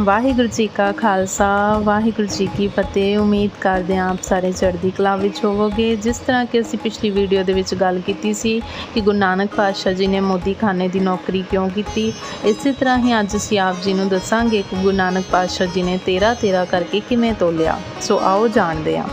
ਵਾਹਿਗੁਰੂ ਜੀ ਕਾ ਖਾਲਸਾ, ਵਾਹਿਗੁਰੂ ਜੀ ਕੀ ਫਤਿਹ। ਉਮੀਦ ਕਰਦੇ ਹਾਂ ਆਪ ਸਾਰੇ ਚੜ੍ਹਦੀ ਕਲਾ ਵਿੱਚ ਹੋਵੋਗੇ। ਜਿਸ ਤਰ੍ਹਾਂ ਕਿ ਅਸੀਂ ਪਿਛਲੀ ਵੀਡੀਓ ਦੇ ਵਿੱਚ ਗੱਲ ਕੀਤੀ ਸੀ ਕਿ ਗੁਰੂ ਨਾਨਕ ਪਾਤਸ਼ਾਹ ਜੀ ਨੇ ਮੋਦੀ ਖਾਨੇ ਦੀ ਨੌਕਰੀ ਕਿਉਂ ਕੀਤੀ। ਇਸੇ ਤਰ੍ਹਾਂ ਹੀ ਅੱਜ ਅਸੀਂ ਆਪ ਜੀ ਨੂੰ ਦੱਸਾਂਗੇ ਕਿ ਗੁਰੂ ਨਾਨਕ ਪਾਤਸ਼ਾਹ ਜੀ ਨੇ 13 13 ਕਰਕੇ ਕਿਵੇਂ ਤੋਲਿਆ। ਸੋ ਆਓ ਜਾਣਦੇ ਹਾਂ।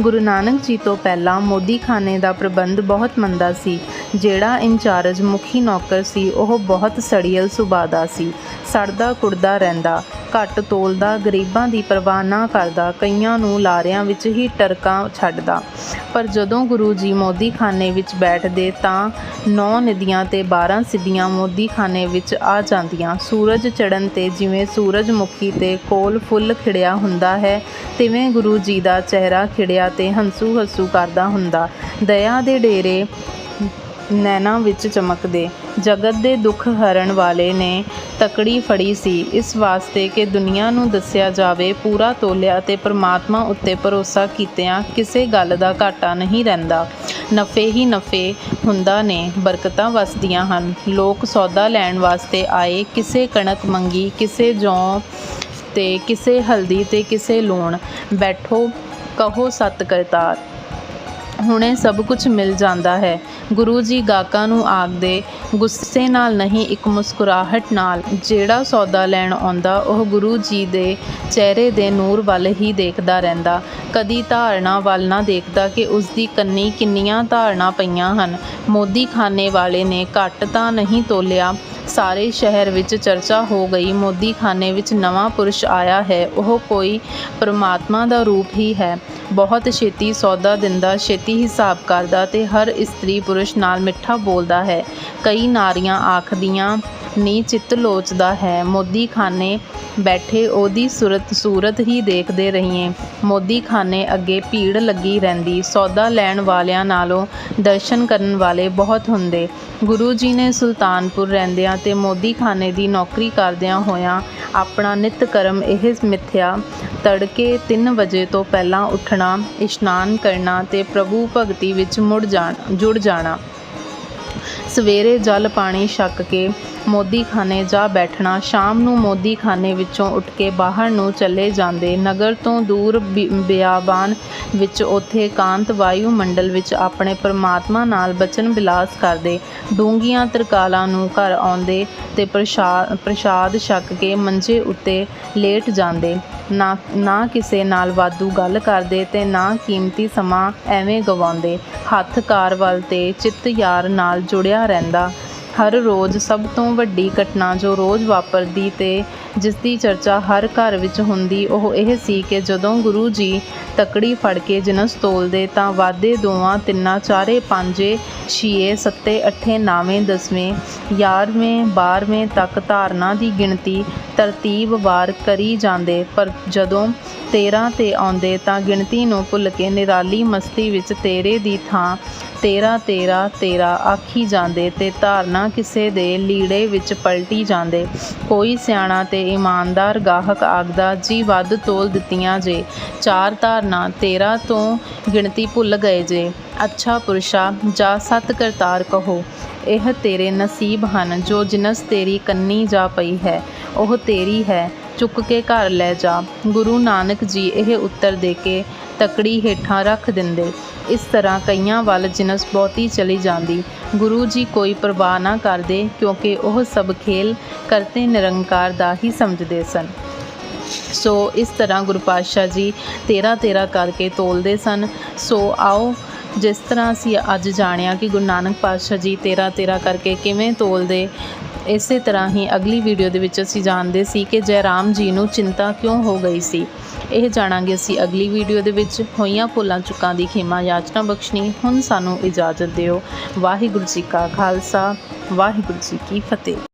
ਗੁਰੂ ਨਾਨਕ ਜੀ ਤੋਂ ਪਹਿਲਾਂ ਮੋਦੀਖਾਨੇ ਦਾ ਪ੍ਰਬੰਧ ਬਹੁਤ ਮੰਦਾ ਸੀ। ਜਿਹੜਾ ਇੰਚਾਰਜ ਮੁਖੀ ਨੌਕਰ ਸੀ, ਉਹ ਬਹੁਤ ਸੜੀਅਲ ਸੁਭਾਅ ਦਾ ਸੀ। ਸੜਦਾ ਕੁੜਦਾ ਰਹਿੰਦਾ, ਘੱਟ ਤੋਲਦਾ, ਗਰੀਬਾਂ ਦੀ ਪਰਵਾਹ ਨਾ ਕਰਦਾ, ਕਈਆਂ ਨੂੰ ਲਾਰਿਆਂ ਵਿੱਚ ਹੀ ਟਰਕਾਂ ਛੱਡਦਾ। ਪਰ ਜਦੋਂ ਗੁਰੂ ਜੀ ਮੋਦੀਖਾਨੇ ਵਿੱਚ ਬੈਠਦੇ ਤਾਂ ਨੌ ਨਦੀਆਂ ਤੇ 12 ਸਿੱਧੀਆਂ ਮੋਦੀਖਾਨੇ ਵਿੱਚ ਆ ਜਾਂਦੀਆਂ। ਸੂਰਜ ਚੜ੍ਹਨ ਤੇ ਜਿਵੇਂ ਸੂਰਜਮੁਖੀ ਤੇ ਕੋਲ ਫੁੱਲ ਖਿੜਿਆ ਹੁੰਦਾ ਹੈ, ਤਿਵੇਂ ਗੁਰੂ ਜੀ ਦਾ ਚਿਹਰਾ ਖਿੜਿਆ ਤੇ ਹੰਸੂ ਹੰਸੂ ਕਰਦਾ ਹੁੰਦਾ। ਦਇਆ ਦੇ ਡੇਰੇ ਨੈਣਾ ਵਿੱਚ ਚਮਕਦੇ। ਜਗਤ ਦੇ ਦੁੱਖ ਹਰਨ ਵਾਲੇ ਨੇ ਤਕੜੀ ਫੜੀ ਸੀ। ਇਸ ਵਾਸਤੇ ਕਿ ਦੁਨੀਆ ਨੂੰ ਦੱਸਿਆ ਜਾਵੇ, ਪੂਰਾ ਤੋਲਿਆ ਤੇ ਪ੍ਰਮਾਤਮਾ ਉੱਤੇ ਭਰੋਸਾ ਕੀਤਿਆਂ ਕਿਸੇ ਗੱਲ ਦਾ ਘਾਟਾ ਨਹੀਂ ਰਹਿੰਦਾ। ਨਫੇ ਹੀ ਨਫੇ ਹੁੰਦਾ ਨੇ, ਬਰਕਤਾਂ ਵਸਦੀਆਂ ਹਨ। ਲੋਕ ਸੌਦਾ ਲੈਣ ਵਾਸਤੇ ਆਏ, ਕਿਸੇ ਕਣਕ ਮੰਗੀ, ਕਿਸੇ ਜੌਂ ਤੇ ਕਿਸੇ ਹਲਦੀ ਤੇ ਕਿਸੇ ਲੂਣ। ਬੈਠੋ, ਕਹੋ ਸਤ ਕਰਤਾਰ। ਹੁਣੇ ਸਭ ਕੁਝ ਮਿਲ ਜਾਂਦਾ ਹੈ। ਗੁਰੂ ਜੀ ਗਾਹਕਾਂ ਨੂੰ ਆਖਦੇ, ਗੁੱਸੇ ਨਾਲ ਨਹੀਂ, ਇੱਕ ਮੁਸਕਰਾਹਟ ਨਾਲ। ਜਿਹੜਾ ਸੌਦਾ ਲੈਣ ਆਉਂਦਾ, ਉਹ ਗੁਰੂ ਜੀ ਦੇ ਚਿਹਰੇ ਦੇ ਨੂਰ ਵੱਲ ਹੀ ਦੇਖਦਾ ਰਹਿੰਦਾ। ਕਦੀ ਧਾਰਨਾ ਵੱਲ ਨਾ ਦੇਖਦਾ ਕਿ ਉਸ ਦੀ ਕੰਨੀ ਕਿੰਨੀਆਂ ਧਾਰਨਾ ਪਈਆਂ ਹਨ। ਮੋਦੀ ਖਾਨੇ ਵਾਲੇ ਨੇ ਘੱਟ ਤਾਂ ਨਹੀਂ ਤੋਲਿਆ ਸਾਰੇ ਸ਼ਹਿਰ ਵਿੱਚ ਚਰਚਾ ਹੋ ਗਈ। ਮੋਦੀ ਖਾਨੇ ਵਿੱਚ ਨਵਾਂ ਪੁਰਸ਼ ਆਇਆ ਹੈ। ਉਹ ਕੋਈ ਪਰਮਾਤਮਾ ਦਾ ਰੂਪ ਹੀ ਹੈ। ਬਹੁਤ ਛੇਤੀ ਸੌਦਾ ਦਿੰਦਾ, ਛੇਤੀ ਹਿਸਾਬ ਕਰਦਾ ਤੇ ਹਰ ਇਸਤਰੀ ਪੁਰਸ਼ ਨਾਲ ਮਿੱਠਾ ਬੋਲਦਾ ਹੈ। ਕਈ ਨਾਰੀਆਂ ਆਖਦੀਆਂ ਨੀ ਚਿੱਤ ਲੋਚਦਾ ਹੈ। ਮੋਦੀ ਖਾਨੇ ਬੈਠੇ ਉਹਦੀ ਸੂਰਤ ਸੂਰਤ ਹੀ ਦੇਖਦੇ ਰਹੀਏ। ਮੋਦੀ ਖਾਨੇ ਅੱਗੇ ਭੀੜ ਲੱਗੀ ਰਹਿੰਦੀ। ਸੌਦਾ ਲੈਣ ਵਾਲਿਆਂ ਨਾਲੋਂ ਦਰਸ਼ਨ ਕਰਨ ਵਾਲੇ ਬਹੁਤ ਹੁੰਦੇ। ਗੁਰੂ ਜੀ ਨੇ ਸੁਲਤਾਨਪੁਰ ਰਹਿੰਦਿਆਂ ਤੇ ਮੋਦੀ ਖਾਨੇ ਦੀ ਨੌਕਰੀ ਕਰਦਿਆਂ ਹੋਇਆਂ ਆਪਣਾ ਨਿਤ ਕਰਮ ਇਹ ਮਿੱਥਿਆ, ਤੜਕੇ 3 ਵਜੇ ਤੋਂ ਪਹਿਲਾਂ ਉੱਠਣਾ, ਇਸ਼ਨਾਨ ਕਰਨਾ ਤੇ ਪ੍ਰਭੂ ਭਗਤੀ ਵਿੱਚ ਮੁੜ ਜਾਣ, ਜੁੜ ਜਾਣਾ। ਸਵੇਰੇ ਜਲ ਪਾਣੀ ਛਕ ਕੇ ਮੋਦੀਖਾਨੇ ਜਾ ਬੈਠਣਾ, ਸ਼ਾਮ ਨੂੰ ਮੋਦੀਖਾਨੇ ਵਿੱਚੋਂ ਉੱਠ ਕੇ ਬਾਹਰ ਨੂੰ ਚਲੇ ਜਾਂਦੇ। ਨਗਰ ਤੋਂ ਦੂਰ ਬਿ- ਬਿਆਬਾਨ ਵਿੱਚ ਉੱਥੇ ਕਾਂਤ ਵਾਯੂ ਮੰਡਲ ਵਿੱਚ ਆਪਣੇ ਪਰਮਾਤਮਾ ਨਾਲ ਬਚਨ ਬਿਲਾਸ ਕਰਦੇ। ਡੂੰਘੀਆਂ ਤਰਕਾਲਾਂ ਨੂੰ ਘਰ ਆਉਂਦੇ ਤੇ ਪ੍ਰਸ਼ਾਦ ਪ੍ਰਸ਼ਾਦ ਛਕ ਕੇ ਮੰਜੇ ਉੱਤੇ ਲੇਟ ਜਾਂਦੇ। ਨਾ ਨਾ ਕਿਸੇ ਨਾਲ ਵਾਧੂ ਗੱਲ ਕਰਦੇ ਤੇ ਨਾ ਕੀਮਤੀ ਸਮਾਂ ਐਵੇਂ ਗਵਾਉਂਦੇ। ਹੱਥ ਕਾਰ ਵੱਲ ਤੇ ਚਿੱਤ ਯਾਰ ਨਾਲ ਜੁੜਿਆ ਰਹਿੰਦਾ। ਹਰ ਰੋਜ਼ ਸਭ ਤੋਂ ਵੱਡੀ ਘਟਨਾ ਜੋ ਰੋਜ਼ ਵਾਪਰਦੀ ਤੇ ਜਿਸ ਦੀ ਚਰਚਾ ਹਰ ਘਰ ਵਿੱਚ ਹੁੰਦੀ, ਉਹ ਇਹ ਸੀ ਕਿ ਜਦੋਂ ਗੁਰੂ ਜੀ ਤਕੜੀ ਫੜ ਕੇ ਜਿਨਸ ਤੋਲਦੇ ਤਾਂ ਵਾਦੇ ਦੋਵਾਂ ਤਿੰਨਾਂ ਚਾਰੇ ਪੰਜੇ, ਛੀਏ, ਸੱਤੇ, ਅੱਠੇ, ਨਾਵੇਂ, ਦਸਵੇਂ, ਗਿਆਰਵੇਂ, ਬਾਰਵੇਂ ਤੱਕ ਧਾਰਨਾ ਦੀ ਗਿਣਤੀ ਤਰਤੀਬ ਵਾਰ ਕਰੀ ਜਾਂਦੇ। ਪਰ ਜਦੋਂ 13 ਤੇ ਆਉਂਦੇ ਤਾਂ ਗਿਣਤੀ ਨੂੰ ਭੁੱਲ ਕੇ ਨਿਰਾਲੀ ਮਸਤੀ ਵਿੱਚ ਤੇਰੇ ਦੀ ਥਾਂ ਤੇਰਾ ਤੇਰਾ ਤੇਰਾ ਆਖੀ ਜਾਂਦੇ ਤੇ ਧਾਰਨਾ ਕਿਸੇ ਦੇ ਲੀੜੇ ਵਿੱਚ ਪਲਟੀ ਜਾਂਦੇ। ਕੋਈ ਸਿਆਣਾ ਤੇ ਇਮਾਨਦਾਰ ਗਾਹਕ ਆਖਦਾ, ਜੀ ਵੱਧ ਤੋਲ ਦਿੱਤੀਆਂ ਜੇ, ਚਾਰ ਧਾਰਨਾ ਤੇਰਾ ਤੋਂ ਗਿਣਤੀ ਭੁੱਲ ਗਏ ਜੇ। ਅੱਛਾ ਪੁਰਸ਼ਾ, ਜਾਂ ਸਤ ਕਰਤਾਰ ਕਹੋ। ਇਹ ਤੇਰੇ ਨਸੀਬ ਹਨ, ਜੋ ਜਿਨਸ ਤੇਰੀ ਕੰਨੀ ਜਾ ਪਈ ਹੈ। ਉਹ ਤੇਰੀ ਹੈ, ਚੁੱਕ ਕੇ ਘਰ ਲੈ ਜਾ। ਗੁਰੂ ਨਾਨਕ ਜੀ ਇਹ ਉੱਤਰ ਦੇ ਕੇ ਤਕੜੀ ਹੇਠਾਂ ਰੱਖ ਦਿੰਦੇ। ਇਸ ਤਰ੍ਹਾਂ ਕਈਆਂ ਵੱਲ ਜਿਨਸ ਬਹੁਤੀ ਚਲੀ ਜਾਂਦੀ। ਗੁਰੂ ਜੀ ਕੋਈ ਪਰਵਾਹ ਨਾ ਕਰਦੇ, ਕਿਉਂਕਿ ਉਹ ਸਭ ਖੇਲ ਕਰਤੇ ਨਿਰੰਕਾਰ ਦਾ ਹੀ ਸਮਝਦੇ ਸਨ। ਸੋ ਇਸ ਤਰ੍ਹਾਂ ਗੁਰੂ ਪਾਤਸ਼ਾਹ ਜੀ 13 13 ਕਰਕੇ ਤੋਲਦੇ ਸਨ। ਸੋ ਆਓ, ਜਿਸ ਤਰ੍ਹਾਂ ਅਸੀਂ ਅੱਜ ਜਾਣਿਆ ਕਿ ਗੁਰੂ ਨਾਨਕ ਪਾਤਸ਼ਾਹ ਜੀ 13 13 ਕਰਕੇ ਕਿਵੇਂ ਤੋਲਦੇ, ਇਸੇ ਤਰ੍ਹਾਂ ਹੀ ਅਗਲੀ ਵੀਡੀਓ ਦੇ ਵਿੱਚ ਅਸੀਂ ਜਾਣਦੇ ਸੀ ਕਿ ਜੈ ਰਾਮ ਜੀ ਨੂੰ ਚਿੰਤਾ ਕਿਉਂ ਹੋ ਗਈ ਸੀ। ਇਹ ਜਾਣਾਂਗੇ ਅਸੀਂ ਅਗਲੀ ਵੀਡੀਓ ਦੇ ਵਿੱਚ। ਹੋਈਆਂ ਭੁੱਲਾਂ, ਚੁੱਕਾਂ ਦੀ ਖਿਮਾ, ਯਾਚਨਾ ਬਖਸ਼ਣੀ, ਹੁਣ ਸਾਨੂੰ ਇਜਾਜ਼ਤ ਦਿਓ। ਵਾਹਿਗੁਰੂ ਜੀ ਕਾ ਖਾਲਸਾ, ਵਾਹਿਗੁਰੂ ਜੀ ਕੀ ਫਤਿਹ।